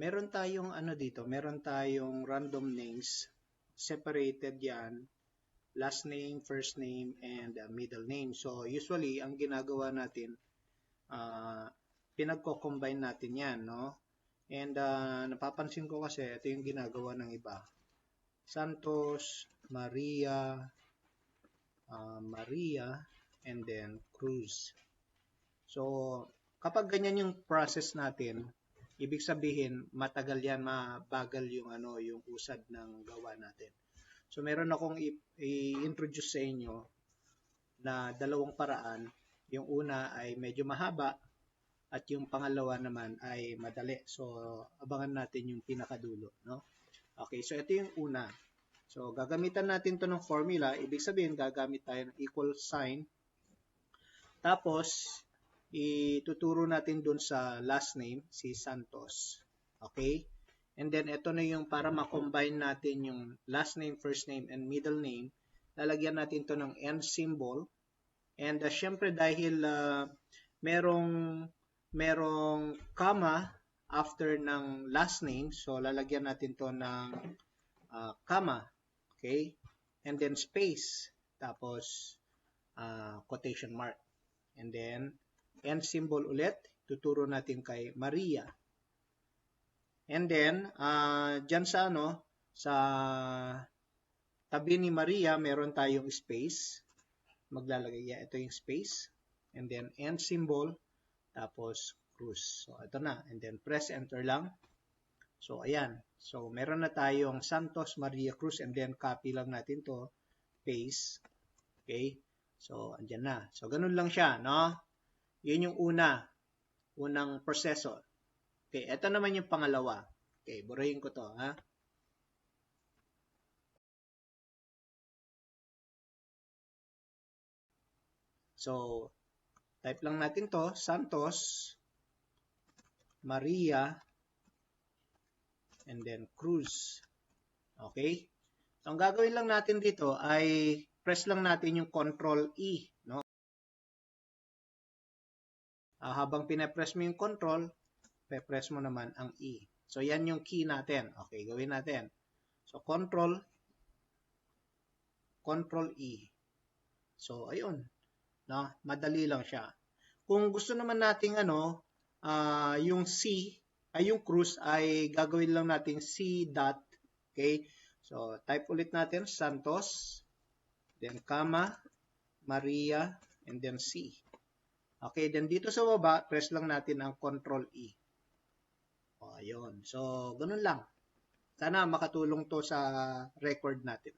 meron tayong ano dito, meron tayong random names, separated yan, last name, first name, and uh, middle name. So, usually, ang ginagawa natin, uh, pinagko-combine natin yan, no? And uh, napapansin ko kasi, ito yung ginagawa ng iba. Santos, Maria, uh, Maria, and then Cruz. So, kapag ganyan yung process natin, ibig sabihin matagal yan, mabagal yung ano, yung usad ng gawa natin. So, meron akong i-introduce sa inyo na dalawang paraan. Yung una ay medyo mahaba at yung pangalawa naman ay madali. So, abangan natin yung pinakadulo, no? Okay, so ito yung una. So, gagamitan natin to ng formula. Ibig sabihin, gagamit tayo ng equal sign. Tapos, ituturo natin dun sa last name, si Santos. Okay? And then, ito na yung para ma-combine natin yung last name, first name, and middle name. Lalagyan natin to ng and symbol. And uh, syempre dahil uh, merong merong comma after ng last name, so lalagyan natin to ng uh, comma. Okay? And then space. Tapos, uh, quotation mark. And then, and symbol ulit. Tuturo natin kay Maria. And then, uh, dyan sa ano, sa tabi ni Maria, meron tayong space. Maglalagay, yeah, ito yung space. And then, and symbol. Tapos, cruise. So, ito na. And then, press enter lang. So, ayan. So, meron na tayong Santos Maria Cruz and then copy lang natin to paste. Okay? So, andyan na. So, ganun lang siya, no? Yun yung una. Unang proseso. Okay, ito naman yung pangalawa. Okay, burahin ko to, ha? So, type lang natin to, Santos Maria and then cruise. Okay? So, ang gagawin lang natin dito ay press lang natin yung control E. Uh, habang pinapress mo yung control, pe-press mo naman ang E. So, yan yung key natin. Okay, gawin natin. So, control, control E. So, ayun. No? Madali lang siya. Kung gusto naman nating ano, uh, yung C ay yung cruise ay gagawin lang natin C dot. Okay? So, type ulit natin Santos, then comma, Maria, and then C. Okay, then dito sa baba, press lang natin ang Control E. O, ayun. So, ganun lang. Sana makatulong to sa record natin.